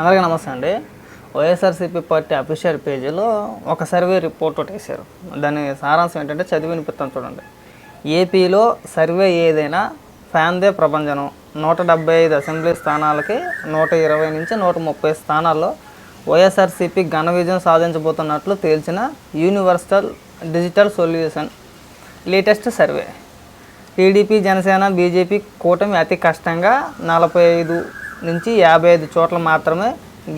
అందరికీ నమస్తే అండి. వైఎస్ఆర్సీపీ పార్టీ అఫీషియల్ పేజీలో ఒక సర్వే రిపోర్ట్ ఒకటి వేశారు. దాని సారాంశం ఏంటంటే చదివి వినిపిస్తాను చూడండి. ఏపీలో సర్వే ఏదైనా ఫ్యాన్దే ప్రపంచం నూట డెబ్బై ఐదు అసెంబ్లీ స్థానాలకి నూట ఇరవై నుంచి నూట ముప్పై స్థానాల్లో వైఎస్ఆర్సీపీ ఘన విజయం సాధించబోతున్నట్లు తేల్చిన universal digital solution latest survey. TDP Janasena BJP కూటమి అతి కష్టంగా నలభై ఐదు నుంచి యాభై ఐదు చోట్ల మాత్రమే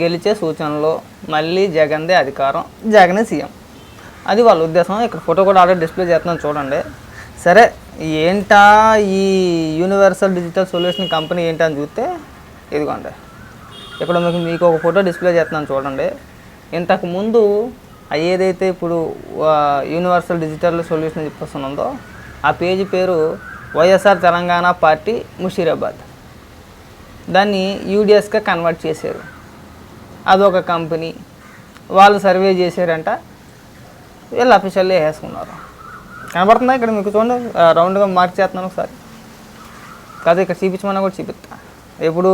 గెలిచే సూచనలు మళ్ళీ జగన్దే అధికారం జగనే సీఎం. అది వాళ్ళ ఉద్దేశం. ఇక్కడ ఫోటో కూడా ఆల్రెడీ డిస్ప్లే చేస్తున్నాను చూడండి. సరే ఏంటా ఈ యూనివర్సల్ డిజిటల్ సొల్యూషన్ కంపెనీ ఏంటని చూస్తే ఇదిగోండి. ఇక్కడ మీకు మీకు ఒక ఫోటో డిస్ప్లే చేస్తున్నాను చూడండి. ఇంతకు ముందు ఏదైతే ఇప్పుడు యూనివర్సల్ డిజిటల్ సొల్యూషన్ చెప్పేస్తుందో ఆ పేజీ పేరు వైఎస్ఆర్ తెలంగాణ పార్టీ ముషీరాబాద్. దాన్ని యూడిఎస్గా కన్వర్ట్ చేశారు. అదొక కంపెనీ. వాళ్ళు సర్వే చేశారంట. వీళ్ళు అఫీషియల్లీ వేసుకున్నారు కనబడుతుందా ఇక్కడ మీకు చూడండి. రౌండ్గా మార్క్ చేస్తున్నాను ఒకసారి. కాదు ఇక్కడ చూపించమన్నా కూడా చూపిస్తా. ఇప్పుడు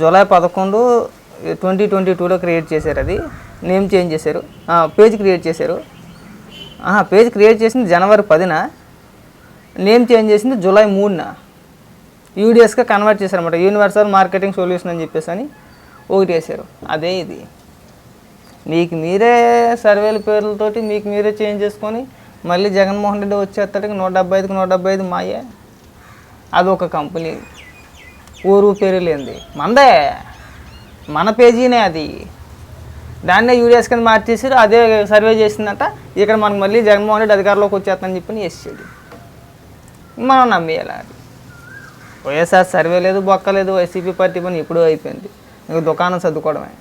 జూలై పదకొండు ట్వంటీ ట్వంటీ టూలో క్రియేట్ చేశారు అది. నేమ్ చేంజ్ చేశారు. పేజ్ క్రియేట్ చేశారు. పేజ్ క్రియేట్ చేసింది జనవరి పదిన. నేమ్ చేంజ్ చేసింది జూలై మూడున. యూడిఎస్గా కన్వర్ట్ చేశారనమాట యూనివర్సల్ మార్కెటింగ్ సొల్యూషన్ అని చెప్పేసి అని ఒకటి వేశారు అదే ఇది. మీకు మీరే సర్వేల పేర్లతోటి మీకు మీరే చేంజ్ చేసుకొని మళ్ళీ జగన్మోహన్ రెడ్డి వచ్చేస్తాడికి నూట డెబ్బై ఐదుకి నూట డెబ్బై ఐదు మాయే. అది ఒక కంపెనీ. ఊరు పేరు లేనిది. మందే. మన పేజీనే అది. దాన్నే యూడిఎస్ కింద మార్చేసి అదే సర్వే చేసిందట. ఇక్కడ మనకు మళ్ళీ జగన్మోహన్ రెడ్డి అధికారంలోకి వచ్చేస్తానని చెప్పి వేసాడు మనం నమ్మేయాలి వైఎస్ఆర్ సర్వే లేదు బొక్క లేదు వైసీపీ పార్టీ పని ఇప్పుడు అయిపోయింది. ఇంకా దుకాణం సర్దుకోవడమే.